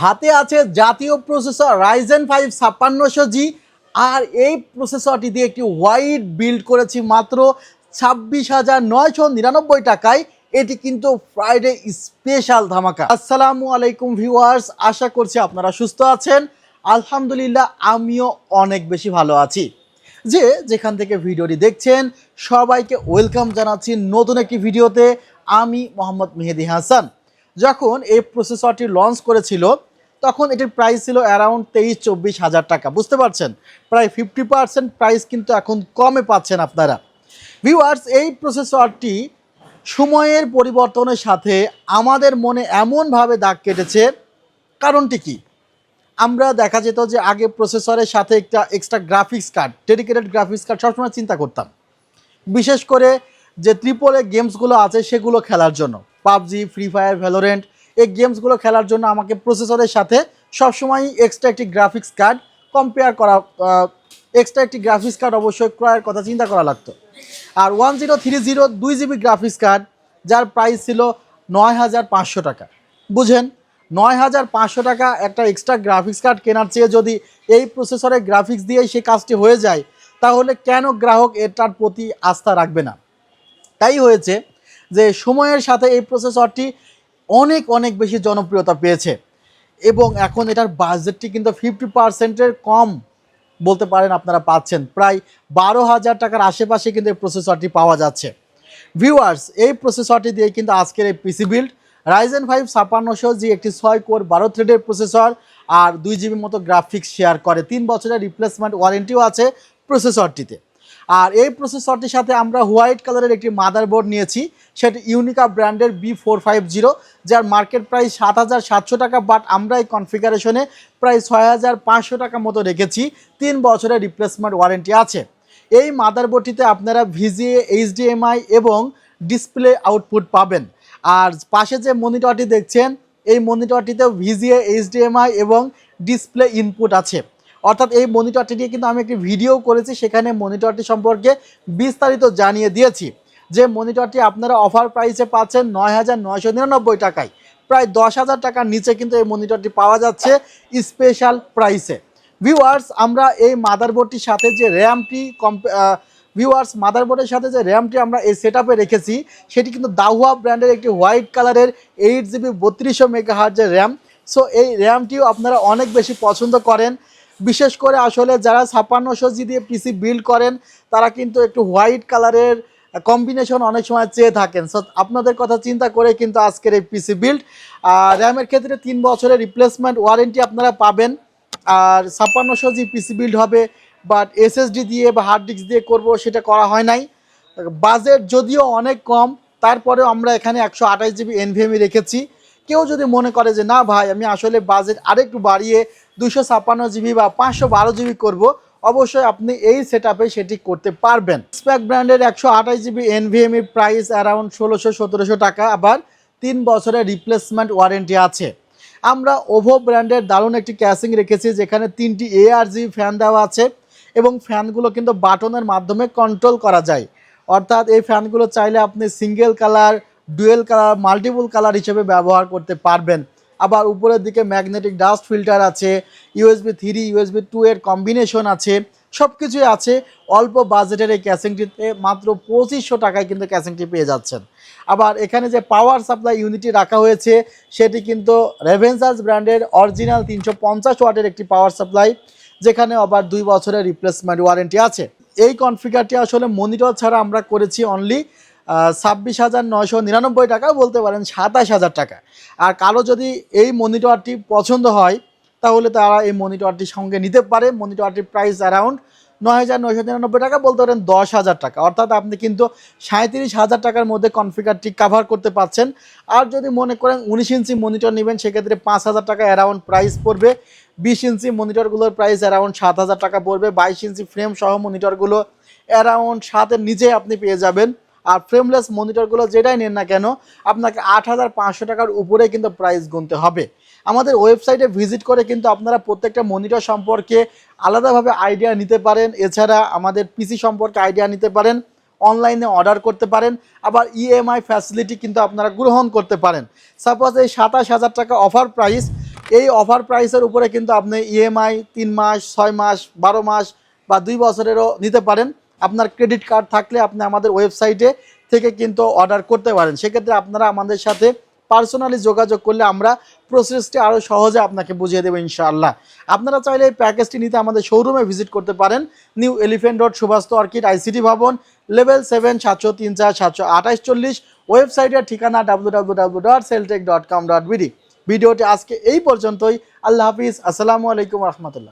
হাতে আছে জাতীয় প্রসেসর রাইজেন ফাইভ ছাপ্পান্নশো জি আর এই প্রসেসরটি দিয়ে একটি হোয়াইট বিল্ড করেছি মাত্র ছাব্বিশ হাজার নয়শো নিরানব্বই টাকায়। এটি কিন্তু ফ্রাইডে স্পেশাল ধামাকা। আসসালামু আলাইকুম ভিউয়ার্স আশা করছি আপনারা সুস্থ আছেন। আলহামদুলিল্লাহ, আমিও অনেক বেশি ভালো আছি। যে যেখান থেকে ভিডিওটি দেখছেন, সবাইকে ওয়েলকাম জানাচ্ছি নতুন একটি ভিডিওতে। আমি মোহাম্মদ মেহেদি হাসান। যখন এই প্রসেসরটি লঞ্চ করেছিল, তখন এটির প্রাইস ছিল অ্যারাউন্ড তেইশ চব্বিশ হাজার টাকা। বুঝতে পারছেন? প্রায় ফিফটি পার্সেন্ট প্রাইস কিন্তু এখন কমে পাচ্ছেন আপনারা। ভিউয়ার্স এই প্রসেসরটি সময়ের পরিবর্তনের সাথে আমাদের মনে এমনভাবে দাগ কেটেছে, কারণটি কি? আমরা দেখা যেত যে আগে প্রসেসরের সাথে একটা extra graphics card dedicated graphics card সবসময় চিন্তা করতাম। বিশেষ করে যে ত্রিপলে গেমসগুলো আছে সেগুলো খেলার জন্য। পাবজি ফ্রি ফায়ার ভ্যালোরেন্ট এই গেমসগুলো খেলার জন্য আমাকে প্রসেসরের সাথে সবসময় এক্সট্রা একটি গ্রাফিক্স কার্ড কম্পেয়ার করা এক্সট্রা একটি গ্রাফিক্স কার্ড অবশ্যই ক্রয়ের কথা চিন্তা করা লাগতো। আর ওয়ান জিরো থ্রি জিরো দুই জিবি গ্রাফিক্স কার্ড যার প্রাইস ছিল নয় হাজার পাঁচশো টাকা। বুঝেন? নয় হাজার পাঁচশো টাকা একটা এক্সট্রা গ্রাফিক্স কার্ড কেনার চেয়ে যদি এই প্রসেসরের গ্রাফিক্স দিয়েই সে কাজটি হয়ে যায়, তাহলে কেন গ্রাহক এটার প্রতি আস্থা রাখবে না? তাই হয়েছে যে সময়ের সাথে এই প্রসেসরটি অনেক অনেক বেশি জনপ্রিয়তা পেয়েছে। এবং এখন এটার বাজেটটি কিন্তু ফিফটি পার্সেন্টের কম বলতে পারেন আপনারা পাচ্ছেন। প্রায় বারো হাজার টাকার আশেপাশে কিন্তু এই প্রসেসরটি পাওয়া যাচ্ছে। ভিউয়ার্স এই প্রসেসরটি দিয়ে কিন্তু আজকের এই পিসি বিল্ড রাইজেন ফাইভ ছাপান্নশো জি একটি ছয় কোর বারো থ্রেডের প্রসেসর আর দুই জিবির মতো গ্রাফিক্স শেয়ার করে। তিন বছরের রিপ্লেসমেন্ট ওয়ারেন্টিও আছে প্রসেসরটিতে আর এই প্রসেসরটির সাথে আমরা হোয়াইট কালারের একটি মাদারবোর্ড নিয়েছি, সেটি ইউনিকা ব্র্যান্ডের বি ফোর ফাইভ জিরো যার মার্কেট প্রাইস সাত হাজার সাতশো টাকা বাট আমরা এই কনফিগারেশনে প্রায় ছয় হাজার পাঁচশো টাকা মতো রেখেছি, তিন বছরের রিপ্লেসমেন্ট ওয়ারেন্টি আছে। এই মাদারবোর্ডটিতে আপনারা ভিজিএ, এইচডিএমআই এবং ডিসপ্লে আউটপুট পাবেন। আর পাশে যে মনিটরটি দেখছেন, এই মনিটরটিতে ভিজিএ, এইচডিএমআই এবং ডিসপ্লে ইনপুট আছে। অর্থাৎ এই মনিটরটি নিয়ে কিন্তু আমি একটি ভিডিও করেছি, সেখানে মনিটরটি সম্পর্কে বিস্তারিত জানিয়ে দিয়েছি। যে মনিটরটি আপনারা অফার প্রাইসে পাচ্ছেন নয় হাজার নয়শো নিরানব্বই টাকায়। প্রায় দশ হাজার টাকার নিচে কিন্তু এই মনিটরটি পাওয়া যাচ্ছে স্পেশাল প্রাইসে ভিউয়ার্স আমরা এই মাদারবোর্ডটির সাথে যে র্যামটি ভিউয়ার্স মাদারবোর্ডের সাথে যে র্যামটি আমরা এই সেট রেখেছি, সেটি কিন্তু দাহুয়া ব্র্যান্ডের একটি হোয়াইট কালারের এইট জিবি বত্রিশশো মেগা হার্জের র্যাম সো এই র্যামটিও আপনারা অনেক বেশি পছন্দ করেন। বিশেষ করে আসলে যারা ছাপ্পান্নশো জি দিয়ে পিসি বিল্ড করেন, তারা কিন্তু একটু হোয়াইট কালারের কম্বিনেশন অনেক সময় চেয়ে থাকেন। সো আপনাদের কথা চিন্তা করে কিন্তু আজকের এই পিসি বিল্ড আর র্যামের ক্ষেত্রে তিন বছরের রিপ্লেসমেন্ট ওয়ারেন্টি আপনারা পাবেন। আর ছাপ্পান্নশো জি পিসি বিল্ড হবে বাট এসএসডি দিয়ে বা হার্ড ডিস্ক দিয়ে করব সেটা করা হয় নাই। বাজেট যদিও অনেক কম, তারপরেও আমরা এখানে একশো আঠাশ জিবি এনভিএমই রেখেছি। কেউ যদি মনে করে যে, না ভাই, আমি আসলে বাজেট আরেকটু বাড়িয়ে দুশো ছাপ্পান্ন জিবি বা পাঁচশো বারো জিবি করব। অবশ্যই আপনি এই সেট সেটি করতে পারবেন। স্প্যাক ব্র্যান্ডের একশো আঠাশ জিবি এনভিএম এর প্রাইস অ্যারাউন্ড ষোলোশো সতেরোশো টাকা। আবার তিন বছরের রিপ্লেসমেন্ট ওয়ারেন্টি আছে। আমরা ওভো ব্র্যান্ডের দারুণ একটি ক্যাসিং রেখেছি, যেখানে তিনটি এআরজি ফ্যান দেওয়া আছে এবং ফ্যানগুলো কিন্তু বাটনের মাধ্যমে কন্ট্রোল করা যায়। অর্থাৎ এই ফ্যানগুলো চাইলে আপনি single colour dual colour multiple colour হিসেবে ব্যবহার করতে পারবেন। আবার উপরের দিকে ম্যাগনেটিক ডাস্ট ফিল্টার আছে ইউএসবি থ্রি ইউএসবি টু এর কম্বিনেশন আছে সব কিছুই আছে। অল্প বাজেটের এই ক্যাসিংটিতে মাত্র পঁচিশশো টাকায় কিন্তু ক্যাসিংটি পেয়ে যাচ্ছেন। আবার এখানে যে পাওয়ার সাপ্লাই ইউনিটি রাখা হয়েছে, সেটি কিন্তু রেভেন্সাস ব্র্যান্ডের অরিজিনাল তিনশো পঞ্চাশ ওয়াটের একটি পাওয়ার সাপ্লাই যেখানে আবার দুই বছরের রিপ্লেসমেন্ট ওয়ারেন্টি আছে। এই কনফিগারটি আসলে মনিটর ছাড়া আমরা করেছি অনলি ছাব্বিশ হাজার নয়শো নিরানব্বই টাকা, বলতে পারেন সাতাশ হাজার টাকা। আর কারও যদি এই মনিটরটি পছন্দ হয়, তাহলে তারা এই মনিটরটির সঙ্গে নিতে পারে। মনিটরটির প্রাইস অ্যারাউন্ড নয় হাজার নয়শো নিরানব্বই টাকা, বলতে পারেন দশ হাজার টাকা। অর্থাৎ আপনি কিন্তু সাঁত্রিশ হাজার টাকার মধ্যে কনফিগারটি কাভার করতে পারছেন। আর যদি মনে করেন উনিশ ইঞ্চি মনিটর নেবেন, সেক্ষেত্রে পাঁচ হাজার টাকা অ্যারাউন্ড প্রাইস পড়বে। বিশ ইঞ্চি মনিটরগুলোর প্রাইস অ্যারাউন্ড সাত হাজার টাকা পড়বে। বাইশ ইঞ্চি ফ্রেম সহ মনিটরগুলো অ্যারাউন্ড সাতের নিচে আপনি পেয়ে যাবেন। আর ফ্রেমলেস মনিটরগুলো যেটাই নেন না কেন, আপনাকে আট হাজার পাঁচশো টাকার উপরে কিন্তু প্রাইস গুনতে হবে। আমাদের ওয়েবসাইটে ভিজিট করে কিন্তু আপনারা প্রত্যেকটা মনিটর সম্পর্কে আলাদাভাবে আইডিয়া নিতে পারেন। এছাড়া আমাদের পিসি সম্পর্কে আইডিয়া নিতে পারেন অনলাইনে অর্ডার করতে পারেন, আবার ইএমআই ফ্যাসিলিটি কিন্তু আপনারা গ্রহণ করতে পারেন। সাপোজ এই সাতাশ হাজার টাকা অফার প্রাইস এই অফার প্রাইসের উপরে কিন্তু আপনি ইএমআই তিন মাস, ছয় মাস, বারো মাস বা দুই বছরেরও নিতে পারেন। আপনার ক্রেডিট কার্ড থাকলে আপনি আমাদের ওয়েবসাইটে থেকে কিন্তু অর্ডার করতে পারেন। সেক্ষেত্রে আপনারা আমাদের সাথে পার্সোনালি যোগাযোগ করলে আমরা প্রসেসটি আরও সহজে আপনাকে বুঝিয়ে দেবো ইনশাআল্লাহ। আপনারা চাইলে এই প্যাকেজটি নিতে আমাদের শোরুমে ভিজিট করতে পারেন। New Elephant Road Subhash Orchid ICT Bhaban level seven সাতশো তিন চার, সাতশো আঠাশ চল্লিশ। ওয়েবসাইটের ঠিকানা W W W dot Celltech dot com dot BD ভিডিওটি আজকে এই পর্যন্তই। আল্লাহ হাফিজ। আসসালামু আলাইকুম রহমতুল্লাহ।